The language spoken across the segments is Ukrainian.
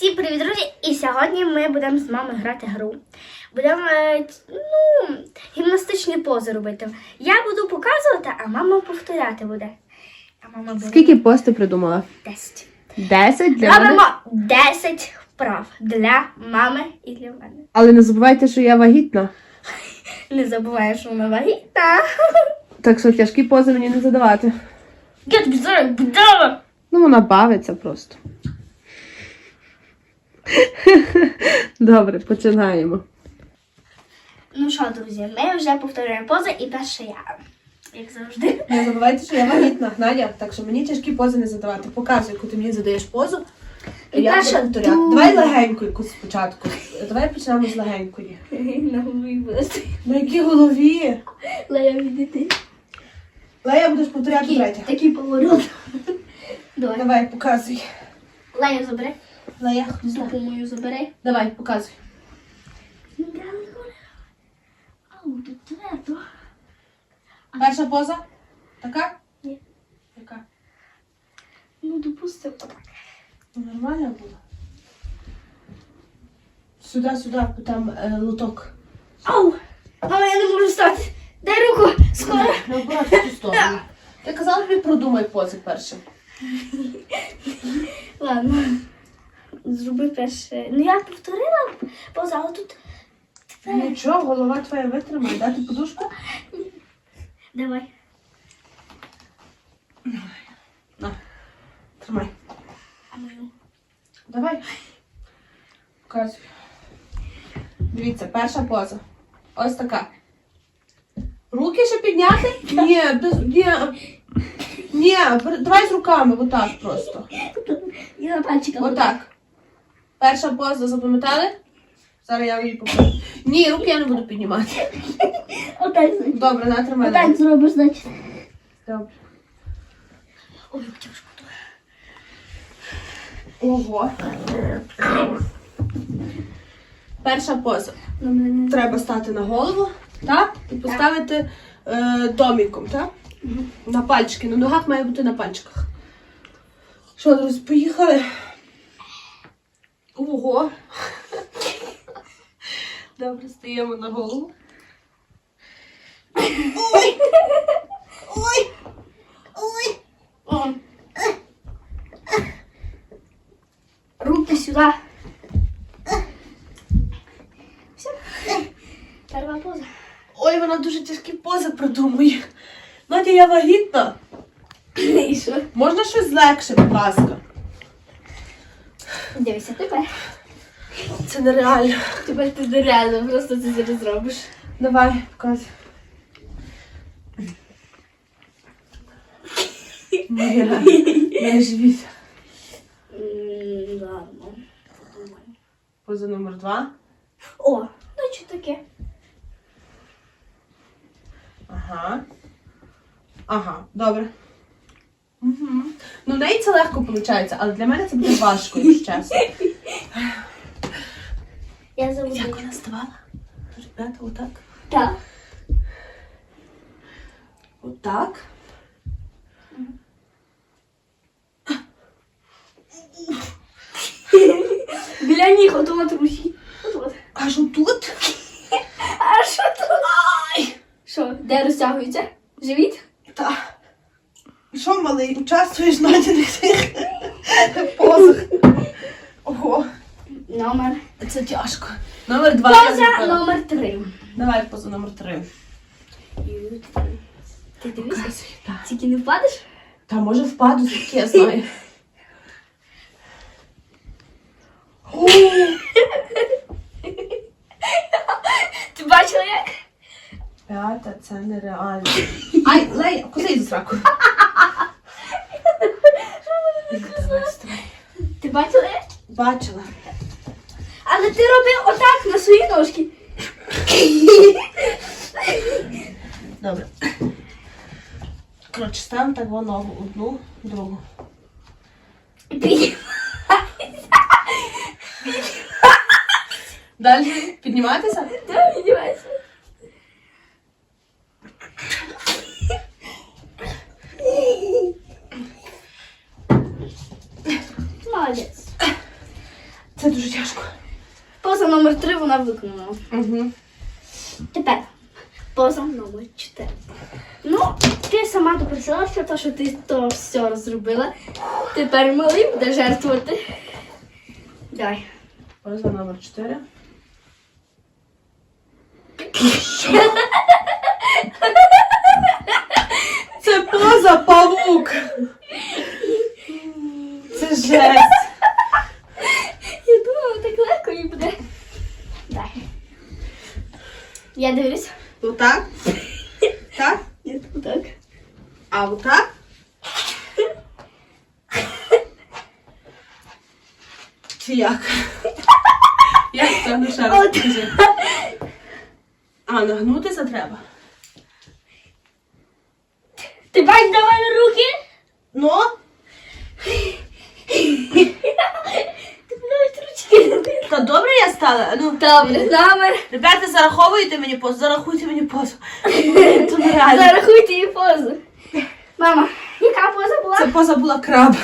Всім привіт, друзі! І сьогодні ми будемо з мамою грати гру. Будемо е, ну, гімнастичні пози робити. Я буду показувати, а мама повторяти буде. А мама буде Скільки пост ти придумала? 10. 10 для мене. Робимо 10 вправ для мами і для мене. Але не забувайте, що я вагітна. Не забувай, що вона вагітна. Так що тяжкі пози мені не задавати. Ну, вона бавиться просто. Добре, починаємо. Ну що, друзі, ми вже повторюємо пози і перша я. Як завжди. Не забувайте, що я вагітна, Надя, так що мені тяжкі пози не задавати. Показуй, яку ти мені задаєш позу. І я перша буду повторяти. Давай легеньку якусь спочатку. Давай почнемо з легенької. На голові буде. На якій голові? Лея відійти. Лея, будеш повторяти Такий, третє. такий поворот. Давай. Давай, показуй. Лея, забери. Ходи сюди. Мою забери. Давай, показуй. Ау, тут твердо. Перша поза? Така? Ні. Яка? Ну, допустим, отак. Ну, Нормально було. Сюди, сюди, бо там е, лоток. Ау! Мама, я не можу встати. Дай руку, скоро. Наоборот, в ту сторону. Я казала тобі продумай пози перше. Ладно. Зроби перше. Ну, я повторила поза, але тут... Нічого, голова твоя витримає. Дати подушку? Давай. На, тримай. А мою. Давай. Показуй. Дивіться, перша поза. Ось така. Руки ще підняти? Ні, без, ні. Ні, давай з руками, отак просто. Я на пальчиках. Отак. Перша поза, запам'ятали? Зараз я її покажу. Ні, руки я не буду піднімати. Отак, значить. Добре, на тримай. Отак зробиш, значить. Добре. Ой, тяжко. Ого. Перша поза. Ну, Треба стати на голову, так? І поставити е, доміком, так? На пальчики. На ногах має бути на пальчиках. Що, друзі, поїхали? Ого. Добре, стаємо на голову. Ой! Ой! Ой! О. Руки сюди. Все. Перша поза. Ой, вона дуже тяжкі пози придумує. Надя, я вагітна. І що? Можна щось легше, будь ласка. Дивися, тепер. Це нереально. Тепер ти нереально просто це зараз зробиш. Давай, показуй. Ні, не живіт. Ладно. подумай. Поза номер два. О, ну що таке? Ага. Ага, добре. Угу. Ну, в неї це легко виходить, але для мене це буде важко, якщо чесно. Я забуду. Як вона ставала? Ребята, отак. Так. Отак. Біля ніг, от от руші. От от. Аж отут. А що тут? Ай! Що, де розтягується? Живіт? Та. Що, малий, участвуєш в надяних цих позах? Ого. Номер. Це тяжко. Номер два. Поза номер три. Давай поза номер три. Ти дивишся? Тільки не впадеш? Та може впаду, звідки я знаю. Ти бачила як? П'ята, це нереально. Ай, Лея, куди йду сраку? Ти бачила? Бачила. Але ти робив отак на свої ножки. Добре. Коротше, ставимо так во ногу одну, другу. Піднімайся. Далі підніматися? Та, Піднімайся. Це дуже тяжко. Поза номер 3 вона виконала. Угу. Тепер поза номер 4. Ну, ти сама допросилася, то, що ти то все розробила. Тепер малий буде жертвувати. Давай. Поза номер 4. Це поза павук. Це жесть. Я дивлюсь. Отак. Так? Так? Ні, так. А отак? Чи як? Як це ну ще раз скажи. А, нагнутися треба. Ти бачиш мене руки? Ну, Ти навіть ручки. та стала. Ну, Добре, номер. Ребята, зараховуйте мені позу, зарахуйте мені позу. Це нереально. Зарахуйте її позу. Мама, яка поза була? Це поза була краб.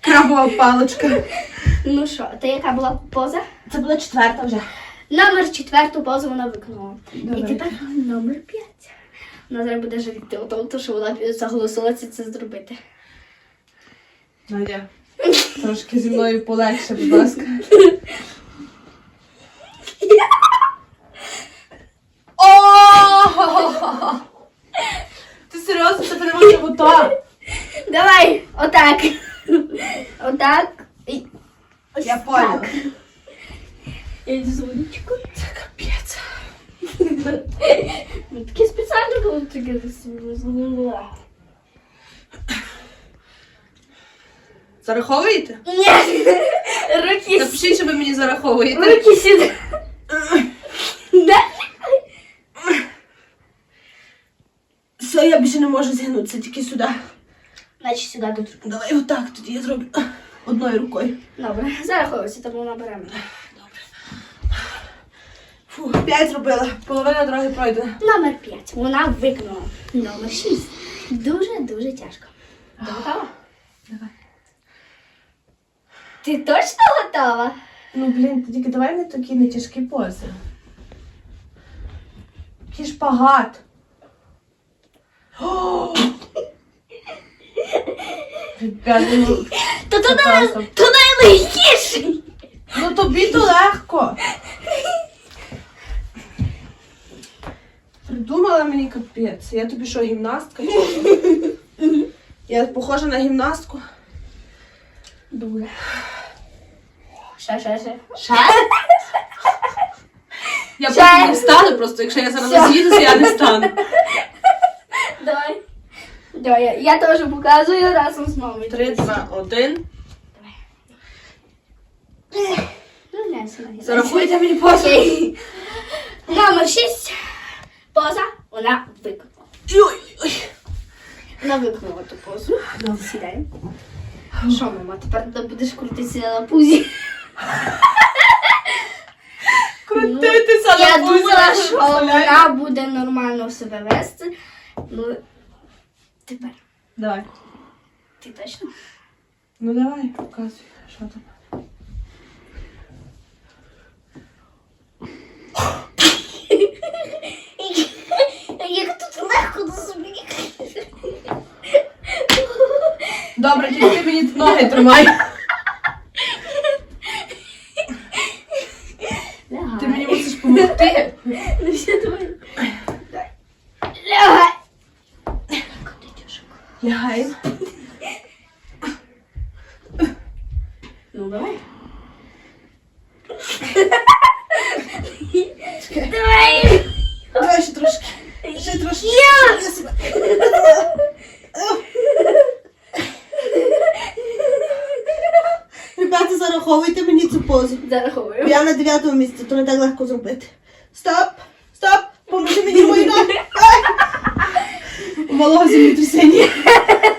Крабова паличка. Ну що, то яка була поза? Це була четверта вже. Номер четверту позу вона виконала. І тепер номер п'ять. Вона зараз буде жаліти о тому, що вона заголосилася це зробити. Надя, трошки зі мною полегше, будь ласка. О! Ти серйозно, це не може? Давай, отак. Отак. І ось Я поняла. так. Я йду з водичкою. Це капець. Ну, Таке спеціально було таке зробила. Зараховуєте? Ні. Руки, Напишіть, що ви мені зараховуєте. руки сюди. Да? Все, я більше не можу зігнутися, тільки сюди. Значить сюди до руки. Давай отак тоді я зроблю. Одною рукою. Добре, зараховуйся, тому наберемо. Фу, п'ять зробила. Половина дороги пройдена. Номер 5. Вона виконала. Номер 6. Дуже-дуже тяжко. Ти готова? Давай. Ти точно готова? Ну, блін, тільки давай не такі не тяжкі пози. Який шпагат. О! Ребята, ну, То то най- то найлегкіший. ну тобі то легко. Придумала мені капець. Я тобі що, гімнастка? чи що? Я похожа на гімнастку. Дуже. Ще, ще, ще. Ще? Я потім не встану просто, якщо я зараз Все. з'їдуся, я не стану. Давай. Я, я теж показую разом з мамою. Три, два, один. Ну, не, не. Зарахуйте мені позу. Номер 6. Поза вона виконала. Ой-ой. Вона виконала ту позу. Добре. Сідай. Що, мама, тепер ти будеш крутитися на пузі? Крутитися Я на пузі, думала, що вона буде нормально себе вести. Ну, тепер. Давай. Ти точно? Ну давай, показуй, що там. Як тут легко до собі. Добре, тільки ти мені ноги тримай. Лягай. Ти мені мусиш допомогти. Ну все, давай. Давай. Лягай. Як ти тяжко. Лягай. Ну, давай. Давай. Давай ще трошки. Ще трошки. Я. Я себе. Ребята, зараховуйте мені цю позу. Зараховую. Я на дев'ятому місці, то не так легко зробити. Стоп! Стоп! Поможи мені мої ноги! Ай! У малого землетрясіння. Дивися,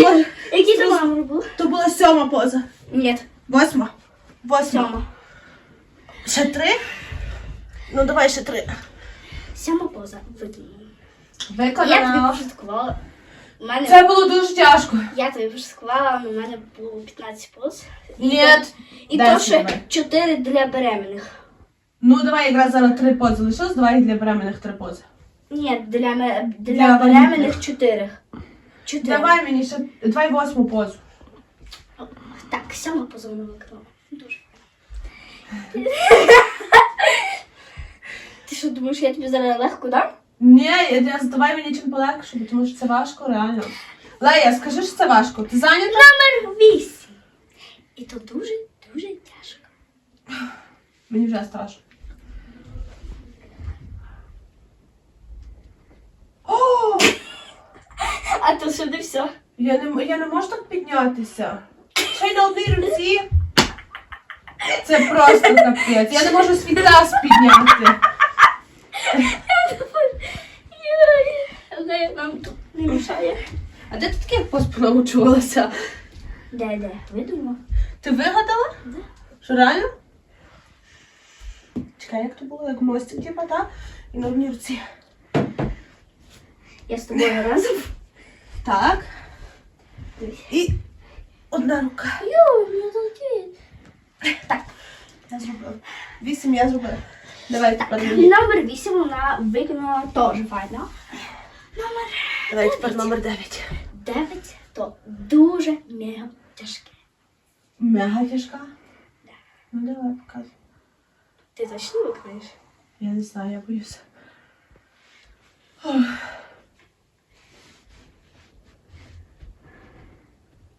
Які, які то мама робила? То була сьома поза. Ні, Восьма. Восьма. сьома. Ще три? Ну давай ще три. Сьома поза виконана. Я тобі пошуткувала. У мене Це було дуже тяжко. я тобі вже сказала, у мене було 15 поз. Ні. І то ще давай. 4 для беременних. Ну, давай якраз зараз три пози лишилось, давай для беременних три пози. Ні, для, ме- для, Для беременних. 4. 4. Давай мені ще давай восьму позу. Так, сьома поза вона виконала. Дуже. Ти що думаєш, я тобі зараз легко дам? Ні, я, давай мені чим полегше, бо тому що це важко, реально. Лея, скажи, що це важко. Ти зайнята? Номер 8. І то дуже, дуже тяжко. Мені вже страшно. О! А то не все. Я не, я не можу так піднятися. Ще й на одній руці. Це просто капець. Я не можу свій таз підняти. Але нам тут не мішає. А де ти таких поз понаучувалася? Де, де? Видумав? Ти вигадала? Да. Що реально? Чекай, як то було, як мостик, типа, так? І на одній руці. Я з тобою разом. Так. І одна рука. Йо, не золотіє. Так, Я зробила. Вісім я зробила. Давай так. Номер 8 вона виконала теж файно. Номер Давай тепер номер дев'ять. 9 то дуже мега тяжке. Мега тяжка. Ну давай, показуй. Ти точно виконаєш? Я не знаю, я боюся.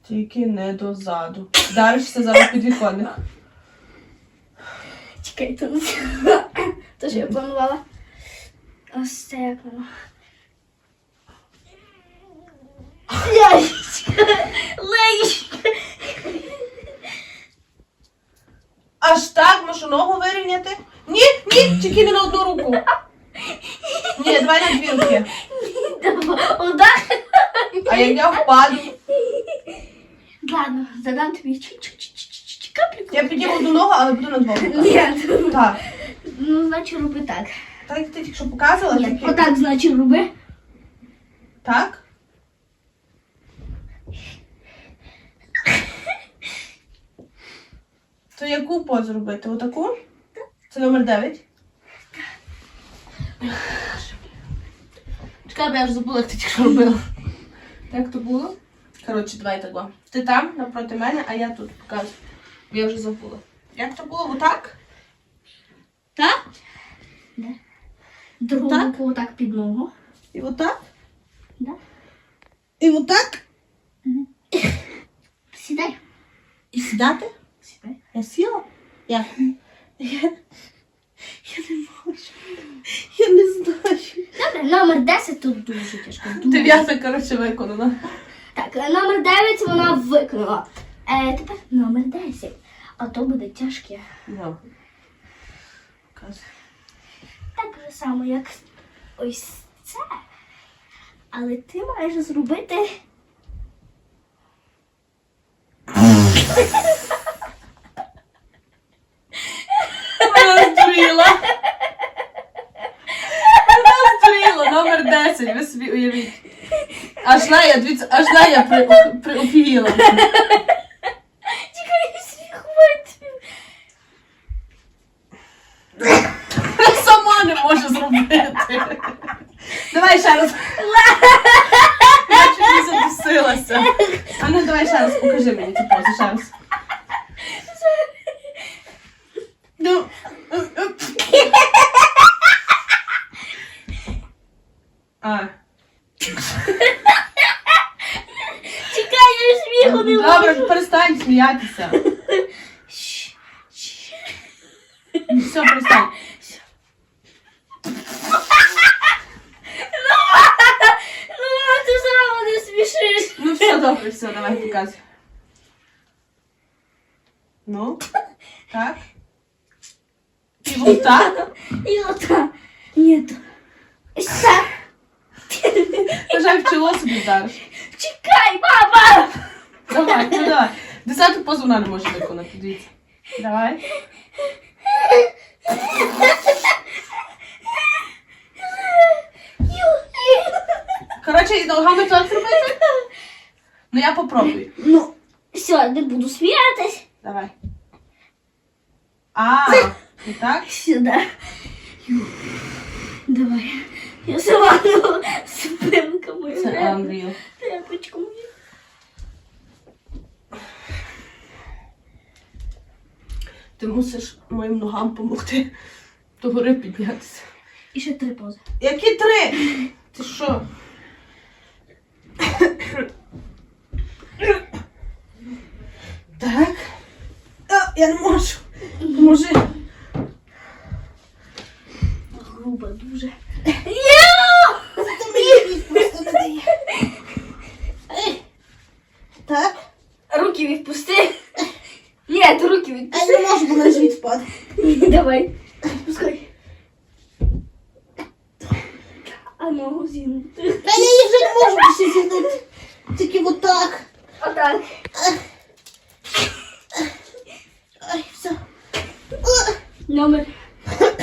Тільки не дозаду. Даришся зараз під віконник. Чекай, то не То я планувала. Ось це як воно. Яєчка! Леєчка! Аж так можу ногу вирівняти? Ні, ні, тільки не на одну руку. Ні, давай на дві руки. Удар! А як я впаду, Ладно, задам тобі капельку. я підніму одну ногу, але буду на двох. руках. Ні, Так. ну значить роби так. Так як ти тільки що показувала, Ні, тільки... отак значить роби. Так? То яку позу робити? Отаку? Це номер 9. Чекай, бо я вже забула, як ти тільки що робила. Як то було? Коротше, давай так. Ти там напроти мене, а я тут показую. Я вже забула. Як то було? Отак? Так? Другу Так? руку отак під ногу. І отак? Да? І отак? Сідай. І сідати? Сідай. Я сіла? Я. Я, я не можу. Я не знаю. Добре, номер 10 тут дуже тяжко. Дев'ята, коротше, виконана. Так, е, номер 9 вона виконала. Е, тепер номер 10. А то буде тяжке. Ну. Так же само, як ось це. Але ти маєш зробити. Вона здуріла. Вона здуріла, номер 10, ви собі уявіть. Аж Лея, дивіться, аж Лея при, приопіла. Чекай, я сміх. Сама не може зробити. Давай ще раз. Я чуть не задусилася. А ну давай ще раз, покажи мені цю позу, ще раз. Ну, А. Чекай, я сміху не Добре, можу. перестань сміятися. Все, перестань. Ну, ти сама не смішиш. Ну все добре, все, давай показуй. Ну, так. І вот так. І ота. Ні, так. Бажай вчило собі зараз. Чекай, папа! Давай, ну давай. Десяту позу не може виконати, дивіться. Давай. Коротше, і ногами так зробити? Ну я попробую. Ну, все, не буду сміятись. Давай. А, і так? Сюди. Давай. Я сама спинка моя. Це Андрію. Тряпочка моя. Ти мусиш моїм ногам допомогти до гори піднятися. І ще три пози. Які три? Ти що? Так. А, я не можу. Поможи. Грубо дуже. Так. Руки відпусти. Ні, ти руки А я не можу, бо на живіт впаде. Давай. Пускай. А ногу зігнути. Та я її вже не можу більше зігнути. Тільки отак. Отак. Ай, все. Номер.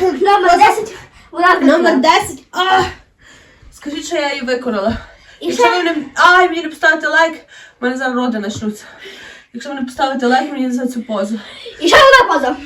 Номер 10. Вона Номер 10. А! Скажіть, що я її виконала. І Якщо ще ви не... Ай, мені не поставите лайк, в мене зараз роди почнуться. Якщо ви не поставите лайк, мені за цю позу. І ще одна поза.